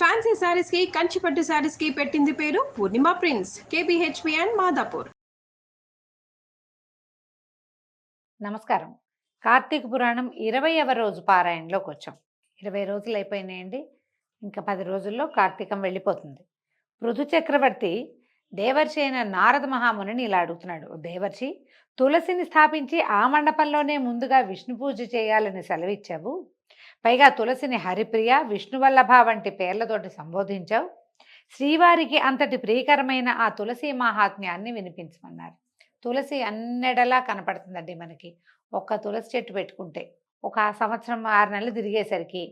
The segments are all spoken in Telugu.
ఫ్యాన్సీ శారీస్కి కంచిపట్టు శారీస్కి పెట్టింది పేరు Purnima prince KBHP and Madhapur నమస్కారం కార్తీక పురాణం ఇరవైవ రోజు పారాయణలోకి వచ్చాం ఇరవై రోజులు అయిపోయినాయండి ఇంకా పది రోజుల్లో కార్తీకం వెళ్ళిపోతుంది పృథు చక్రవర్తి దేవర్షి అయిన నారద మహామునిని ఇలా అడుగుతున్నాడు దేవర్షి తులసిని స్థాపించి ఆ మండపంలోనే ముందుగా విష్ణు పూజ చేయాలని సెలవిచ్చావు. పైగా తులసిని హరిప్రియ విష్ణువల్లభ వంటి పేర్లతోటి సంబోధించావు. శ్రీవారికి అంతటి ప్రియకరమైన ఆ తులసి మహాత్మ్యాన్ని వినిపించమన్నారు. తులసి అన్నెడలా కనపడుతుందండి మనకి. ఒక్క తులసి చెట్టు పెట్టుకుంటే ఒక సంవత్సరం ఆరు నెలలు తిరిగేసరికి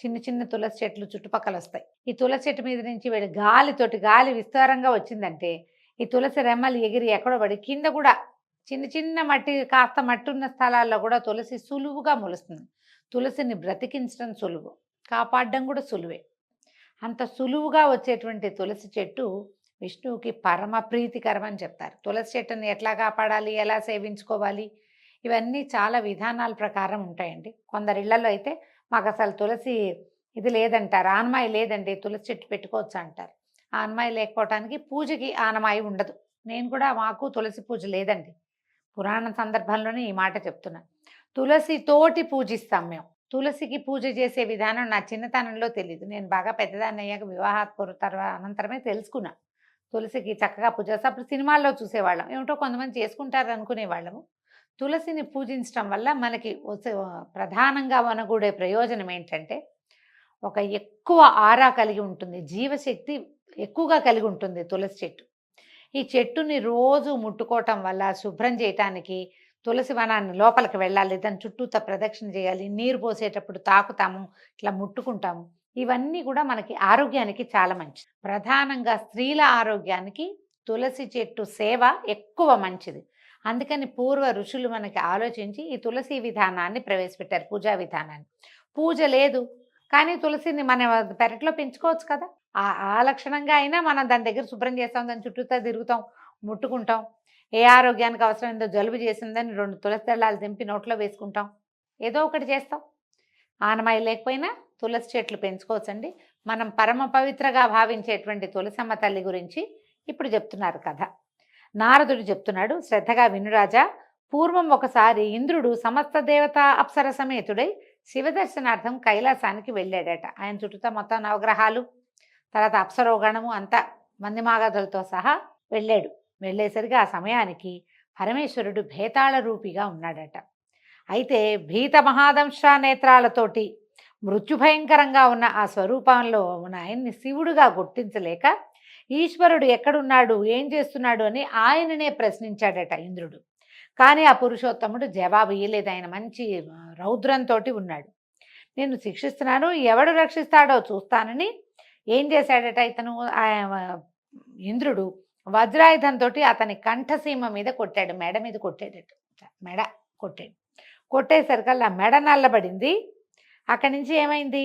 చిన్న చిన్న తులసి చెట్లు చుట్టుపక్కల వస్తాయి. ఈ తులసి చెట్టు మీద నుంచి వీడి గాలితోటి గాలి విస్తారంగా వచ్చిందంటే ఈ తులసి రెమ్మలు ఎగిరి ఎక్కడో పడి కింద కూడా చిన్న చిన్న మట్టి కాస్త మట్టి ఉన్న స్థలాల్లో కూడా తులసి సులువుగా మొలుస్తుంది. తులసిని బ్రతికించడం సులువు కాపాడడం కూడా సులువే. అంత సులువుగా వచ్చేటువంటి తులసి చెట్టు విష్ణువుకి పరమ ప్రీతికరం అని చెప్తారు. తులసి చెట్టుని ఎట్లా కాపాడాలి ఎలా సేవించుకోవాలి? ఇవన్నీ చాలా విధానాల ప్రకారం ఉంటాయండి. కొందరి ఇళ్ళలో అయితే మాకు అసలు తులసి ఇది లేదంటారు ఆనమాయి లేదండి తులసి చెట్టు పెట్టుకోవచ్చు అంటారు. ఆనమాయి లేకపోవటానికి పూజకి ఆనమాయి ఉండదు. నేను కూడా మాకు తులసి పూజ లేదండి. పురాణ సందర్భంలోనే ఈ మాట చెప్తున్నా. తులసి తోటి పూజిస్తాం మేము. తులసికి పూజ చేసే విధానం నా చిన్నతనంలో తెలియదు నేను బాగా పెద్దదాన్ని అయ్యాక వివాహాత్పూర్వ తర్వాత అనంతరమే తెలుసుకున్నా. తులసికి చక్కగా పూజ అప్పుడు సినిమాల్లో చూసేవాళ్ళం. ఏమిటో కొంతమంది చేసుకుంటారు అనుకునేవాళ్ళము తులసిని పూజించడం వల్ల మనకి వచ్చే ప్రధానంగా వనగూడే ప్రయోజనం ఏంటంటే ఒక ఎక్కువ ఆరా కలిగి ఉంటుంది. జీవశక్తి ఎక్కువగా కలిగి ఉంటుంది తులసి చెట్టు. ఈ చెట్టుని రోజు ముట్టుకోవటం వల్ల శుభ్రం చేయటానికి తులసి వనాన్ని లోపలికి వెళ్ళాలి దాని చుట్టూ ప్రదక్షిణ చేయాలి నీరు పోసేటప్పుడు తాకుతాము ఇట్లా ముట్టుకుంటాము. ఇవన్నీ కూడా మనకి ఆరోగ్యానికి చాలా మంచిది. ప్రధానంగా స్త్రీల ఆరోగ్యానికి తులసి చెట్టు సేవ ఎక్కువ మంచిది. అందుకని పూర్వ ఋషులు మనకి ఆలోచించి ఈ తులసి విధానాన్ని ప్రవేశపెట్టారు పూజా విధానాన్ని. పూజ లేదు కానీ తులసిని మన పెరట్లో పెంచుకోవచ్చు కదా. ఆ లక్షణంగా అయినా మనం దాని దగ్గర శుభ్రం చేస్తాం దాని చుట్టూతో తిరుగుతాం ముట్టుకుంటాం. ఏ ఆరోగ్యానికి అవసరమైందో జలుబు చేసిందని రెండు తులసి దళాలు దింపి నోట్లో వేసుకుంటాం. ఏదో ఒకటి చేస్తాం. ఆనమాయి లేకపోయినా తులసి చెట్లు పెంచుకోవచ్చండి. మనం పరమ పవిత్రగా భావించేటువంటి తులసమ్మ తల్లి గురించి ఇప్పుడు చెప్తున్నారు కథ. నారదుడు చెప్తున్నాడు శ్రద్ధగా వినురాజా పూర్వం ఒకసారి ఇంద్రుడు సమస్త దేవత అప్సర సమేతుడై శివదర్శనార్థం కైలాసానికి వెళ్ళాడట. ఆయన చుట్టూతా మొత్తం నవగ్రహాలు తర్వాత అప్సరోగణము అంతా మందిమాగదులతో సహా వెళ్ళాడు. వెళ్ళేసరికి ఆ సమయానికి పరమేశ్వరుడు భేతాళ రూపిగా ఉన్నాడట. అయితే భీత మహాదంశ నేత్రాలతోటి మృత్యుభయంకరంగా ఉన్న ఆ స్వరూపంలో ఉన్న ఆయన్ని శివుడుగా గుర్తించలేక ఈశ్వరుడు ఎక్కడున్నాడు? ఏం చేస్తున్నాడు? అని ఆయననే ప్రశ్నించాడట ఇంద్రుడు. కానీ ఆ పురుషోత్తముడు జవాబు ఇయ్యలేదు. ఆయన మంచి రౌద్రంతో ఉన్నాడు. నేను శిక్షిస్తున్నాను. ఎవడు రక్షిస్తాడో చూస్తానని ఏం చేశాడట ఇతను? ఇంద్రుడు వజ్రాయుధంతో అతని కంఠసీమ మీద కొట్టాడు మెడ మీద కొట్టాడట మెడ కొట్టాడు. కొట్టేసరికల్లా మెడ నల్లబడింది. అక్కడి నుంచి ఏమైంది?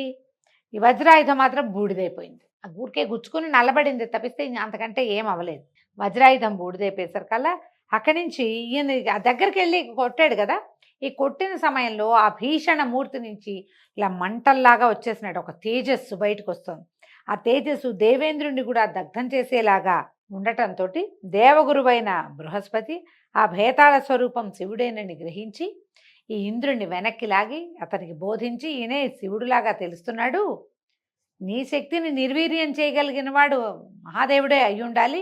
ఈ వజ్రాయుధం మాత్రం బూడిదైపోయింది. ఆ ఊరికే గుచ్చుకుని నల్లబడింది తప్పిస్తే అంతకంటే ఏం అవ్వలేదు. వజ్రాయుధం బూడిదైపోయేసరికల్లా అక్కడి నుంచి ఈయన ఆ దగ్గరికి వెళ్ళి కొట్టాడు కదా? ఈ కొట్టిన సమయంలో ఆ భీషణ మూర్తి నుంచి ఇలా మంటల్లాగా వచ్చేసినట్టు ఒక తేజస్సు బయటకు వస్తుంది ఆ తేజస్సు దేవేంద్రుణ్ణి కూడా దగ్ధం చేసేలాగా ఉండటంతో దేవగురువైన బృహస్పతి ఆ భేతాళ స్వరూపం శివుడేనని గ్రహించి ఈ ఇంద్రుణ్ణి వెనక్కి లాగి అతనికి బోధించి ఈయనే శివుడులాగా తెలుస్తున్నాడు. నీ శక్తిని నిర్వీర్యం చేయగలిగిన వాడు మహాదేవుడే అయి ఉండాలి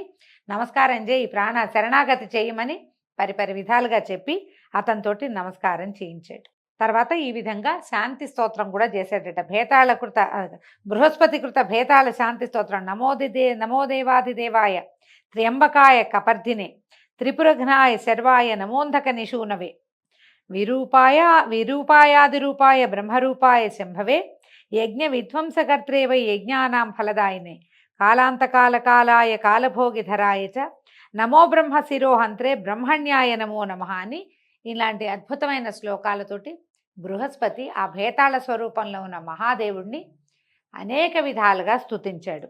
నమస్కారం చేయి ప్రాణ శరణాగతి చేయమని పరిపరి విధాలుగా చెప్పి అతనితోటి నమస్కారం చేయించాడు. తర్వాత ఈ విధంగా శాంతి స్తోత్రం కూడా చేసేటట్ట భేతాళ కృత బృహస్పతి కృత భేతాళ శాంతి స్తోత్రం. నమోదిదే నమోదేవాదిదేవాయ త్ర్యంబకాయ కపర్ధినే త్రిపురఘ్నాయ శర్వాయ నమోంధక నిశూనవే విరూపాయ విరూపాయాదిరూపాయ బ్రహ్మరూపాయ శంభవే యజ్ఞ విధ్వంసకర్త్రే వై యజ్ఞానాం ఫలదాయినే కాలాంతకాల కాలాయ కాలభోగిధరాయ చ నమో బ్రహ్మ శిరోహంత్రే బ్రహ్మణ్యాయ నమో నమ అని ఇలాంటి అద్భుతమైన శ్లోకాలతోటి బృహస్పతి ఆ భేతాళ స్వరూపంలో ఉన్న మహాదేవుణ్ణి అనేక విధాలుగా స్తుతించాడు.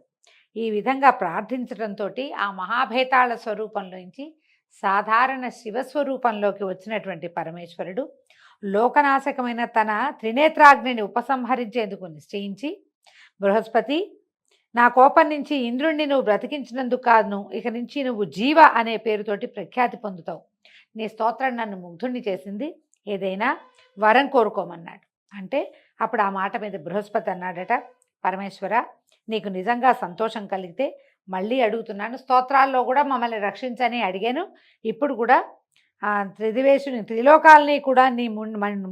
ఈ విధంగా ప్రార్థించడంతో ఆ మహాభేతాళ స్వరూపంలోంచి సాధారణ శివస్వరూపంలోకి వచ్చినటువంటి పరమేశ్వరుడు లోకనాశకమైన తన త్రినేత్రాగ్నిని ఉపసంహరించేందుకు నిశ్చయించి బృహస్పతి నా కోపం నుంచి ఇంద్రుణ్ణి నువ్వు బ్రతికించినందుకు కాదును ఇక నుంచి నువ్వు జీవ అనే పేరుతోటి ప్రఖ్యాతి పొందుతావు. నీ స్తోత్రం నన్ను ముగ్ధుణ్ణి చేసింది. ఏదైనా వరం కోరుకోమన్నాడు. అంటే అప్పుడు ఆ మాట మీద బృహస్పతి అన్నాడట పరమేశ్వర నీకు నిజంగా సంతోషం కలిగితే మళ్ళీ అడుగుతున్నాను. స్తోత్రాల్లో కూడా మమ్మల్ని రక్షించని అడిగాను. ఇప్పుడు కూడా త్రిదివేశుని త్రిలోకాలని కూడా నీ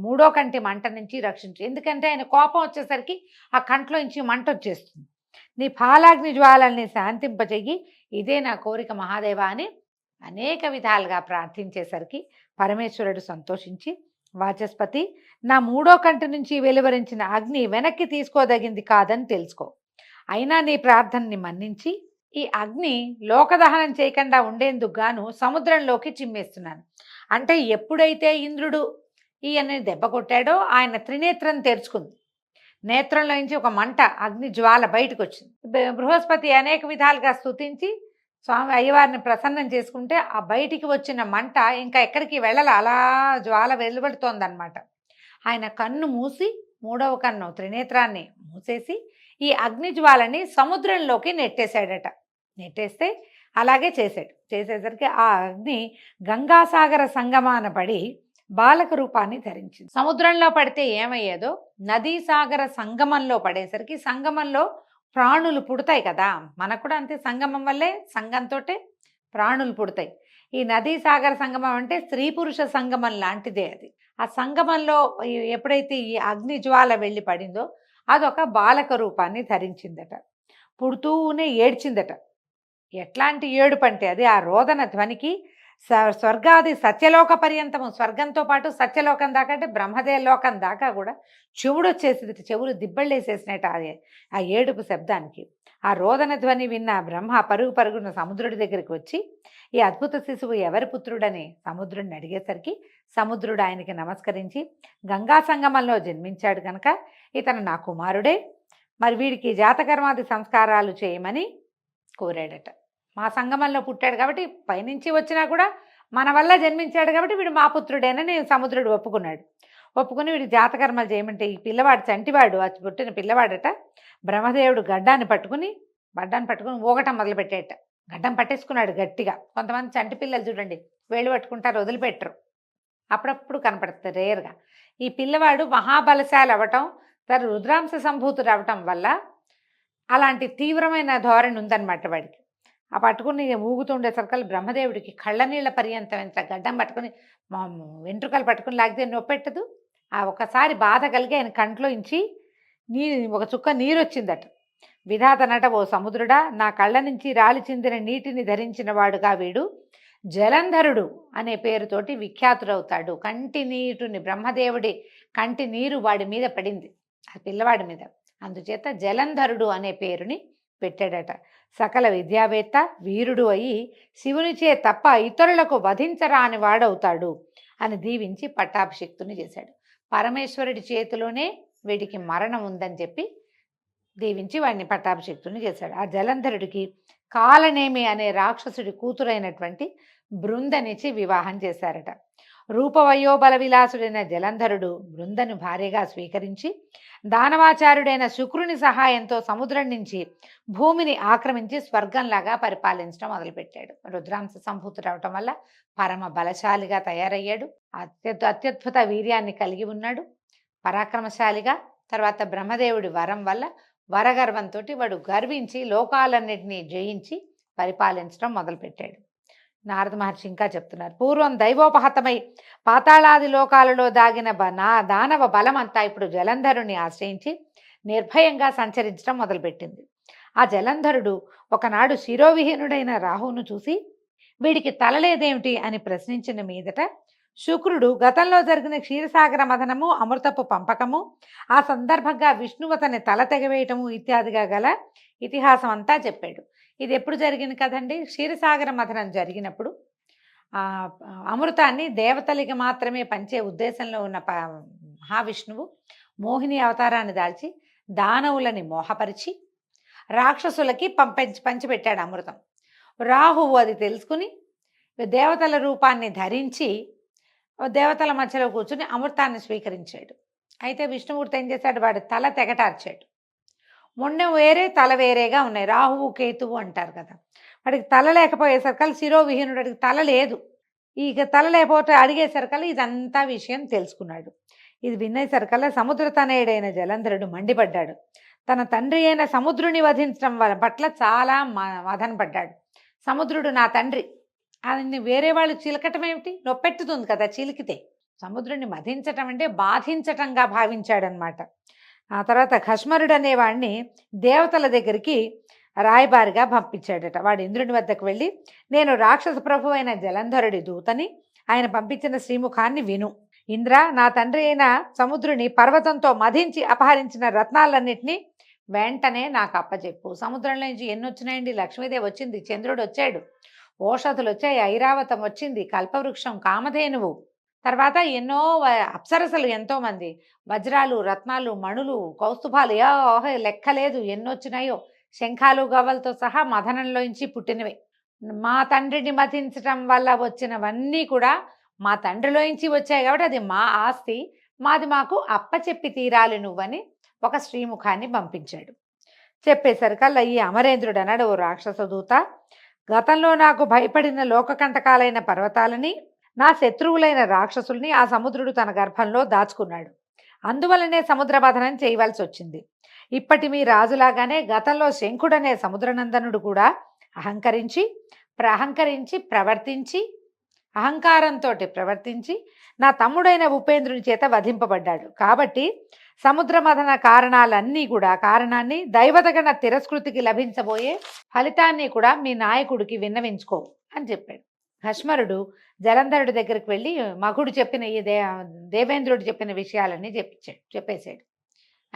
మూడో కంటి మంట నుంచి రక్షించు. ఎందుకంటే ఆయన కోపం వచ్చేసరికి ఆ కంట్లో నుంచి మంట వచ్చేస్తుంది. నీ ఫాలాగ్ని జ్వాలల్ని శాంతింపజెయ్యి ఇదే నా కోరిక మహాదేవ అని అనేక విధాలుగా ప్రార్థించేసరికి పరమేశ్వరుడు సంతోషించి వాచస్పతి నా మూడో కంటి నుంచి వెలువరించిన అగ్ని వెనక్కి తీసుకోదగింది కాదని తెలుసుకో. అయినా నీ ప్రార్థనని మన్నించి ఈ అగ్ని లోకదహనం చేయకుండా ఉండేందుకు గాను సముద్రంలోకి చిమ్మేస్తున్నాను. అంటే ఎప్పుడైతే ఇంద్రుడు ఈయనని దెబ్బ కొట్టాడో ఆయన త్రినేత్రం తెరుచుకుంది. నేత్రంలో నుంచి ఒక మంట అగ్ని జ్వాల బయటకు వచ్చింది బృహస్పతి అనేక విధాలుగా స్తుతించి స్వామి అయ్యవారిని ప్రసన్నం చేసుకుంటే ఆ బయటికి వచ్చిన మంట ఇంకా ఎక్కడికి వెళ్ళాలి అలా జ్వాల వెలువడుతోందనమాట ఆయన కన్ను మూసి మూడవ కన్ను త్రినేత్రాన్ని మూసేసి ఈ అగ్ని జ్వాలని సముద్రంలోకి నెట్టేశాడట. నెట్టేస్తే అలాగే చేశాడు. చేసేసరికి ఆ అగ్ని గంగాసాగర సంగమాన పడి బాలక రూపాన్ని ధరించింది. సముద్రంలో పడితే ఏమయ్యేదో నదీ సాగర సంగమంలో పడేసరికి సంగమంలో ప్రాణులు పుడతాయి కదా! మనకు కూడా అంతే సంగమం వల్లే సంఘంతో ప్రాణులు పుడతాయి. ఈ నదీ సాగర సంగమం అంటే స్త్రీ పురుష సంగమం లాంటిదే అది. ఆ సంగమంలో ఎప్పుడైతే ఈ అగ్ని జ్వాల వెళ్ళి పడిందో అదొక బాలక రూపాన్ని ధరించిందట. పుడుతూనే ఏడ్చిందట. ఎట్లాంటి ఏడుపంటే అది ఆ రోదన ధ్వనికి స్వర్గాది సత్యలోక పర్యంతము స్వర్గంతో పాటు సత్యలోకం దాకా అంటే బ్రహ్మదే లోకం దాకా కూడా చెవుడు వచ్చేసింది చెవులు దిబ్బళ్ళేసేసినట్టు అది ఆ ఏడుపు శబ్దానికి. ఆ రోదన ధ్వని విన్న బ్రహ్మ పరుగు పరుగున సముద్రుడి దగ్గరికి వచ్చి ఈ అద్భుత శిశువు ఎవరి పుత్రుడని సముద్రుడిని అడిగేసరికి సముద్రుడు ఆయనకి నమస్కరించి గంగా సంగమంలో జన్మించాడు కనుక ఇతను నా కుమారుడే మరి వీడికి జాతకర్మాది సంస్కారాలు చేయమని కోరాడట. మా సంగమంలో పుట్టాడు కాబట్టి పైనుంచి వచ్చినా కూడా మన వల్ల జన్మించాడు కాబట్టి వీడు మా పుత్రుడేనని సముద్రుడు ఒప్పుకున్నాడు. ఒప్పుకుని వీడి జాతకర్మలు చేయమంటే ఈ పిల్లవాడు చంటివాడు ఆ పుట్టిన పిల్లవాడట బ్రహ్మదేవుడు గడ్డాన్ని పట్టుకుని గడ్డాన్ని పట్టుకుని ఊగటం మొదలుపెట్టేట గడ్డం పట్టేసుకున్నాడు గట్టిగా. కొంతమంది చంటి పిల్లలు చూడండి వేళ్ళు పట్టుకుంటారు వదిలిపెట్టరు. అప్పుడప్పుడు కనపడుతుంది రేర్గా. ఈ పిల్లవాడు మహాబలశాలు అవ్వటం తను రుద్రాంశ సంభూతుడు అవ్వటం వల్ల అలాంటి తీవ్రమైన ధోరణి ఉందన్నమాట వాడికి. ఆ పట్టుకుని ఊగుతుండేసరికల్ బ్రహ్మదేవుడికి కళ్ళ నీళ్ళ పర్యంతం ఎంత గడ్డం పట్టుకుని మా వెంట్రుకలు పట్టుకుని లాగితే నొప్పెట్టదు. ఆ ఒకసారి బాధ కలిగి ఆయన కంట్లో ఇంచి నీ ఒక చుక్క నీరు వచ్చిందట విధాతనట ఓ సముద్రుడా నా కళ్ళ నుంచి రాలి చెందిన నీటిని ధరించిన వాడుగా వీడు. జలంధరుడు అనే పేరుతోటి విఖ్యాతుడవుతాడు. కంటి నీటిని బ్రహ్మదేవుడి కంటి నీరు వాడి మీద పడింది. ఆ పిల్లవాడి మీద. అందుచేత జలంధరుడు అనే పేరుని పెట్టాడట. సకల విద్యావేత్త వీరుడు అయి శివునిచే తప్ప ఇతరులకు వధించరాని వాడవుతాడు అని దీవించి పట్టాభిషిక్తుని చేశాడు. పరమేశ్వరుడి చేతిలోనే వీడికి మరణం ఉందని చెప్పి దీవించి వాడిని పట్టాభిషిక్తుని చేశాడు. ఆ జలంధరుడికి కాలనేమి అనే రాక్షసుడి కూతురైనటువంటి బృందనిచ్చి వివాహం చేశారట. రూపవయోబల విలాసుడైన జలంధరుడు బృందను భార్యగా స్వీకరించి దానవాచారుడైన శుక్రుని సహాయంతో సముద్రం నుంచి భూమిని ఆక్రమించి స్వర్గంలాగా పరిపాలించడం మొదలుపెట్టాడు. రుద్రాంశ సంభూతుడు అవటం వల్ల పరమ బలశాలిగా తయారయ్యాడు. అత్యద్ అత్యద్భుత వీర్యాన్ని కలిగి ఉన్నాడు. పరాక్రమశాలిగా తర్వాత బ్రహ్మదేవుడి వరం వల్ల వరగర్వంతో వాడు గర్వించి లోకాలన్నింటినీ జయించి పరిపాలించడం మొదలుపెట్టాడు. నారద మహర్షి ఇంకా చెప్తున్నారు. పూర్వం దైవోపహతమై పాతాళాది లోకాలలో దాగిన బ నా దానవ బలమంతా ఇప్పుడు జలంధరుని ఆశ్రయించి నిర్భయంగా సంచరించడం మొదలుపెట్టింది. ఆ జలంధరుడు ఒకనాడు శిరోవిహీనుడైన రాహువును చూసి వీడికి తలలేదేమిటి? అని ప్రశ్నించిన మీదట శుక్రుడు గతంలో జరిగిన క్షీరసాగర మథనము అమృతపు పంపకము ఆ సందర్భంగా విష్ణువతని తల తెగవేయటము ఇత్యాదిగా గల ఇతిహాసం అంతా చెప్పాడు. ఇది ఎప్పుడు జరిగింది కదండి? క్షీరసాగర మథనం జరిగినప్పుడు. అమృతాన్ని దేవతలకి మాత్రమే పంచే ఉద్దేశంలో ఉన్న ప మహావిష్ణువు మోహిని అవతారాన్ని దాల్చి దానవులని మోహపరిచి రాక్షసులకి పంపించి పంచిపెట్టాడు అమృతం. రాహువు అది తెలుసుకుని దేవతల రూపాన్ని ధరించి దేవతల మధ్యలో కూర్చుని అమృతాన్ని స్వీకరించాడు. అయితే విష్ణుమూర్తి ఏం చేశాడు? వాడి తల తెగటార్చాడు. మొన్న వేరే తల వేరేగా ఉన్నాయి. రాహువు కేతువు అంటారు కదా. వాడికి తల లేకపోయేసరికల్ శిరోవిహీనుడు వాడికి తల లేదు. ఇక తల లేకపోతే అడిగేసరికల్ ఇదంతా విషయం తెలుసుకున్నాడు. ఇది వినేసరికల్లా సముద్ర తనయుడైన జలంధరుడు మండిపడ్డాడు. తన తండ్రి అయిన సముద్రుని వధించడం వల్ల పట్ల చాలా మ- మదన పడ్డాడు సముద్రుడు నా తండ్రి. ఆయన్ని వేరే వాళ్ళు చిలకటం ఏమిటి? నొప్పెట్టుతుంది కదా చిలికితే. సముద్రుని మధించటం అంటే బాధించటంగా భావించాడనమాట ఆ తర్వాత ఖష్మరుడు అనేవాడిని దేవతల దగ్గరికి రాయబారిగా పంపించాడట. వాడు ఇంద్రుని వద్దకు వెళ్ళి నేను రాక్షస ప్రభు అయిన జలంధరుడి దూతని ఆయన పంపించిన శ్రీముఖాన్ని విను. ఇంద్ర నా తండ్రి అయిన సముద్రుని పర్వతంతో మధించి అపహరించిన రత్నాలన్నింటినీ వెంటనే నాకు అప్పచెప్పు సముద్రంలో నుంచి ఎన్ని వచ్చినాయండి లక్ష్మీదేవి వచ్చింది చంద్రుడు వచ్చాడు. ఓషధులు వచ్చాయి ఐరావతం వచ్చింది కల్పవృక్షం కామధేనువు. తర్వాత ఎన్నో అప్సరసలు ఎంతోమంది. వజ్రాలు రత్నాలు మణులు కౌస్తుభాలు యా లెక్కలేదు. ఎన్నొచ్చినాయో. శంఖాలు గవ్వలతో సహా మదనంలోంచి పుట్టినవే. మా తండ్రిని మతించటం వల్ల వచ్చినవన్నీ కూడా మా తండ్రిలోంచి వచ్చాయి కాబట్టి అది మా ఆస్తి. మాది మాకు అప్పచెప్పి తీరాలి నువ్వని ఒక శ్రీముఖాన్ని పంపించాడు. చెప్పేసరికల్లా ఈ అమరేంద్రుడు అన్నాడు ఓ రాక్షస దూత. గతంలో నాకు భయపడిన లోకకంటకాలైన పర్వతాలని నా శత్రువులైన రాక్షసుల్ని ఆ సముద్రుడు తన గర్భంలో దాచుకున్నాడు. అందువలనే సముద్రమథనం చేయవలసి వచ్చింది. ఇప్పటి మీ రాజులాగానే గతంలో శంఖుడనే సముద్రనందనుడు కూడా అహంకరించి ప్రహంకరించి ప్రవర్తించి అహంకారంతో ప్రవర్తించి నా తమ్ముడైన ఉపేంద్రుని చేత వధింపబడ్డాడు. కాబట్టి సముద్ర మథన కారణాలన్నీ కూడా కారణాన్ని దైవతగణ తిరస్కృతికి లభించబోయే ఫలితాన్ని కూడా మీ నాయకుడికి విన్నవించుకో అని చెప్పాడు. భస్మరుడు జలంధరుడి దగ్గరికి వెళ్ళి మగుడు చెప్పిన ఈ దే దేవేంద్రుడు చెప్పిన విషయాలన్నీ చెప్పించాడు చెప్పేశాడు.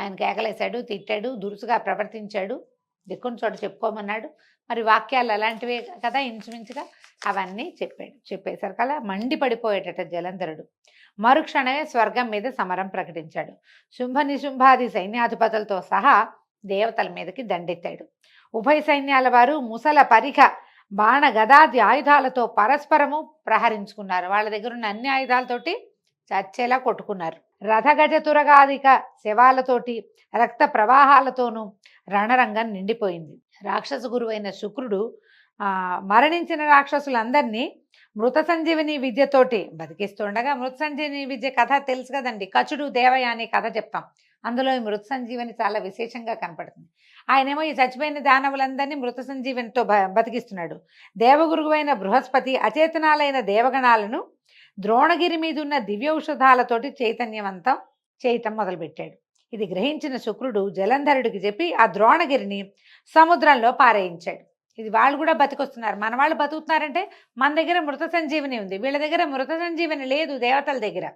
ఆయన కేకలేశాడు తిట్టాడు దురుసుగా ప్రవర్తించాడు. దిక్కుని చోట చెప్పుకోమన్నాడు. మరి వాక్యాలు అలాంటివే కదా ఇంచుమించుగా అవన్నీ చెప్పాడు. చెప్పేసరికల్లా మండి పడిపోయేటట జలంధరుడు. మరుక్షణమే స్వర్గం మీద సమరం ప్రకటించాడు. శుంభ నిశుంభాది సైన్యాధిపతులతో సహా దేవతల మీదకి దండెత్తాడు. ఉభయ సైన్యాల వారు ముసల పరిఖ బాణ గదాది ఆయుధాలతో పరస్పరము ప్రహరించుకున్నారు. వాళ్ళ దగ్గర ఉన్న అన్ని ఆయుధాలతోటి చచ్చేలా కొట్టుకున్నారు. రథగజ తురగాదిక శవాలతోటి రక్త ప్రవాహాలతోనూ రణరంగం నిండిపోయింది. రాక్షస గురువైన శుక్రుడు ఆ, మరణించిన రాక్షసులందరినీ మృత సంజీవిని విద్యతోటి బతికిస్తుండగా మృత సంజీవిని విద్య కథ తెలుసు కదండి. కచుడు దేవయాని అనే కథ చెప్తాం. అందులో ఈ మృత సంజీవని చాలా విశేషంగా కనపడుతుంది. ఆయనేమో ఈ చచ్చిపోయిన దానవులందరినీ మృత సంజీవనితో బ- బతికిస్తున్నాడు. దేవగురువైన బృహస్పతి అచేతనాలైన దేవగణాలను ద్రోణగిరి మీద ఉన్న దివ్యౌషధాలతోటి చైతన్యవంతం చేయటం మొదలుపెట్టాడు. ఇది గ్రహించిన శుక్రుడు జలంధరుడికి చెప్పి ఆ ద్రోణగిరిని సముద్రంలో పారేయించాడు. ఇది వాళ్ళు కూడా బతికొస్తున్నారు. మన వాళ్ళు బతుకుతున్నారంటే మన దగ్గర మృత సంజీవని ఉంది. వీళ్ళ దగ్గర మృత సంజీవని లేదు దేవతల దగ్గర.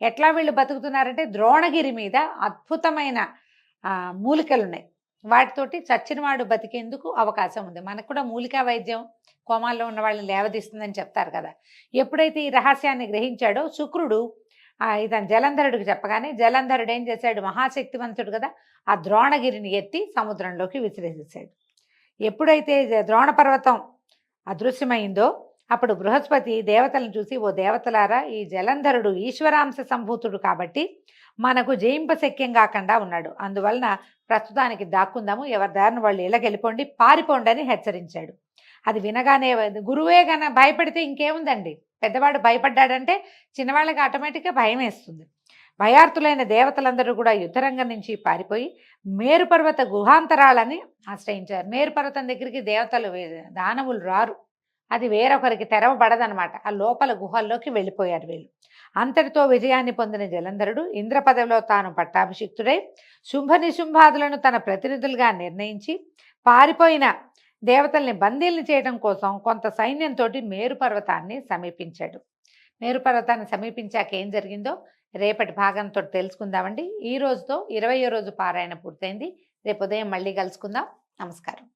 ఎట్లా వీళ్ళు బతుకుతున్నారంటే ద్రోణగిరి మీద అద్భుతమైన మూలికలు ఉన్నాయి వాటితోటి చచ్చినవాడు బతికేందుకు అవకాశం ఉంది. మనకు కూడా మూలికా వైద్యం కోమాల్లో ఉన్న వాళ్ళని లేవదీస్తుందని చెప్తారు కదా. ఎప్పుడైతే ఈ రహస్యాన్ని గ్రహించాడో శుక్రుడు ఆ, ఇతను జలంధరుడికి చెప్పగానే జలంధరుడు ఏం చేశాడు? మహాశక్తివంతుడు కదా ఆ ద్రోణగిరిని ఎత్తి సముద్రంలోకి విసిరేసేసాడు. ఎప్పుడైతే ద్రోణ పర్వతం అదృశ్యమైందో అప్పుడు బృహస్పతి దేవతలను చూసి ఓ దేవతలారా ఈ జలంధరుడు ఈశ్వరాంశ సంభూతుడు కాబట్టి మనకు జయింపశక్యం కాకుండా ఉన్నాడు. అందువలన ప్రస్తుతానికి దాక్కుందాము. ఎవరి దారిని వాళ్ళు ఇళ్ళకెళ్ళిపోండి పారిపోండి అని హెచ్చరించాడు. అది వినగానే గురువే గన భయపడితే ఇంకేముందండి? పెద్దవాడు భయపడ్డాడంటే చిన్నవాళ్ళకి ఆటోమేటిక్గా భయం వేస్తుంది భయార్థులైన దేవతలందరూ కూడా యుద్ధరంగం నుంచి పారిపోయి మేరుపర్వత గుహాంతరాలని ఆశ్రయించారు. మేరుపర్వతం దగ్గరికి దేవతలు దానవులు రారు. అది వేరొకరికి తెరవబడదనమాట ఆ లోపల గుహల్లోకి వెళ్ళిపోయారు వీళ్ళు. అంతటితో విజయాన్ని పొందిన జలంధరుడు ఇంద్రపదవిలో తాను పట్టాభిషిక్తుడై శుంభ నిశుంభాదులను తన ప్రతినిధులుగా నిర్ణయించి పారిపోయిన దేవతల్ని బందీల్ని చేయడం కోసం కొంత సైన్యంతో మేరు పర్వతాన్ని సమీపించాడు. మేరు పర్వతాన్ని సమీపించాక ఏం జరిగిందో రేపటి భాగంతో తెలుసుకుందామండి. ఈ రోజుతో ఇరవయో రోజు పారాయణ పూర్తయింది. రేపు ఉదయం మళ్ళీ కలుసుకుందాం. నమస్కారం.